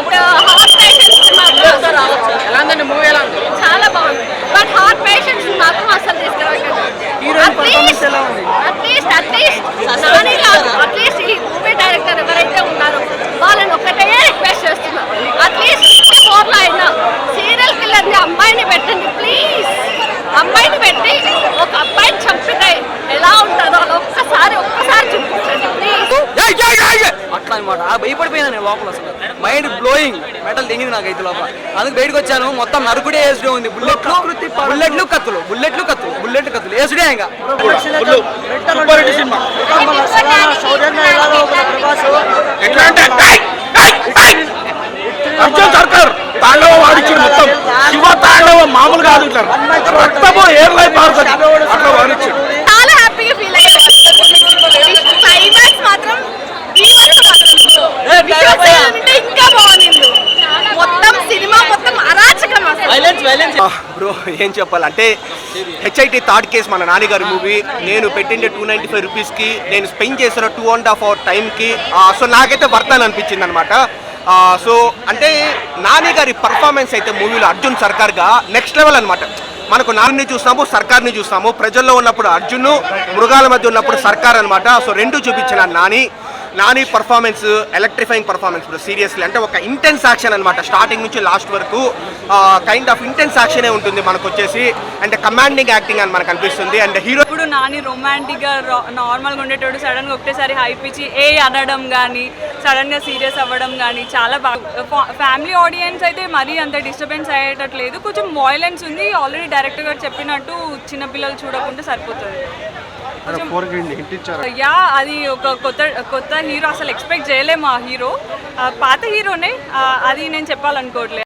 ఇప్పుడు heart patients చాలా బాగుంది. బట్ హార్ట్ పేషెంట్స్ మాత్రం అసలు at least at least Nani at least ఈ మూవీ డైరెక్టర్ ఎవరైతే ఉన్నారో వాళ్ళని ఒక్కటే రిక్వెస్ట్ చేస్తున్నాం. అట్లీస్ట్ సిక్స్టీ ఫోర్లో అయినా సీరియల్ కిల్లర్ని అమ్మాయిని పెట్టండి ప్లీజ్ అమ్మాయిని పెట్టి ఒక అబ్బాయిని చంపితే ఎలా ఉంటుందో అది ఒక్కసారి ఒక్కసారి చూపించండి ప్లీజ్ అట్లా అనమాట. భయపడిపోయినా లోపల అసలు. మైండ్ బ్లోయింగ్ మెటల్ తెగింది నాకు అయితే లోపల. అందుకు బయటకు వచ్చాను. మొత్తం నరుకుడే వేసుడే ఉంది. బుల్లెట్లు బుల్లెట్లు కత్తులు బుల్లెట్లు కత్తులు బుల్లెట్లు కత్తులు. వేసుడే ఇంకా! అర్జున్ సర్కార్ తాండవం మొత్తం. శివ తాండవం రక్తము అట్లా వాడిచ్చాడు. చాలా హ్యాపీగా ఫీల్ అయ్యాను క్లైమాక్స్ మాత్రం. Visuals ఏమంటే ఇంకా బాగుంది మొత్తం సినిమా మొత్తం అరాచకం అసలు బ్రో ఏం చెప్పాలంటే హెచ్ఐటి థర్డ్ కేస్ మన నాన్నగారి మూవీ నేను పెట్టిండే టూ నైంటీ ఫైవ్ రూపీస్కి నేను స్పెండ్ చేసిన టూ అండ్ హాఫ్ అవర్ టైంకి సో నాకైతే వర్త్ అనిపించింది అనమాట సో అంటే నాని గారి పర్ఫార్మెన్స్ అయితే మూవీలో అర్జున్ సర్కార్గా నెక్స్ట్ లెవెల్ అనమాట మనకు నాని చూస్తాము సర్కార్ని చూస్తాము. ప్రజల్లో ఉన్నప్పుడు అర్జున్ మృగాల మధ్య ఉన్నప్పుడు సర్కార్ అనమాట సో రెండు చూపించిన Nani. Nani performance electrifying performance ఇప్పుడు సీరియస్లీ అంటే ఒక ఇంటెన్స్ యాక్షన్ అనమాట స్టార్టింగ్ నుంచి లాస్ట్ వరకు కైండ్ ఆఫ్ ఇంటెన్స్ యాక్షనే ఉంటుంది మనకు వచ్చేసి అండ్ కమాండింగ్ యాక్టింగ్ అని మనకు అనిపిస్తుంది. అండ్ హీరో ఇప్పుడు నాని రొమాంటిక్గా నార్మల్గా ఉండేటోడు సడన్గా ఒకటేసారి హైప్ ఇచ్చి ఏ అనడం కానీ సడన్గా సీరియస్ అవ్వడం కానీ చాలా బాగా ఫ్యామిలీ ఆడియన్స్ అయితే మరీ అంత డిస్టర్బెన్స్ అయ్యేటట్లేదు. కొంచెం వాయిలెన్స్ ఉంది. ఆల్రెడీ డైరెక్టర్ గారు చెప్పినట్టు చిన్నపిల్లలు చూడకుండా సరిపోతుంది. యా అది ఒక కొత్త కొత్త హీరో అసలు ఎక్స్పెక్ట్ చేయలేము ఆ హీరో. పాత హీరోనే ఆ, అది నేను చెప్పాలనుకోవట్లేదు.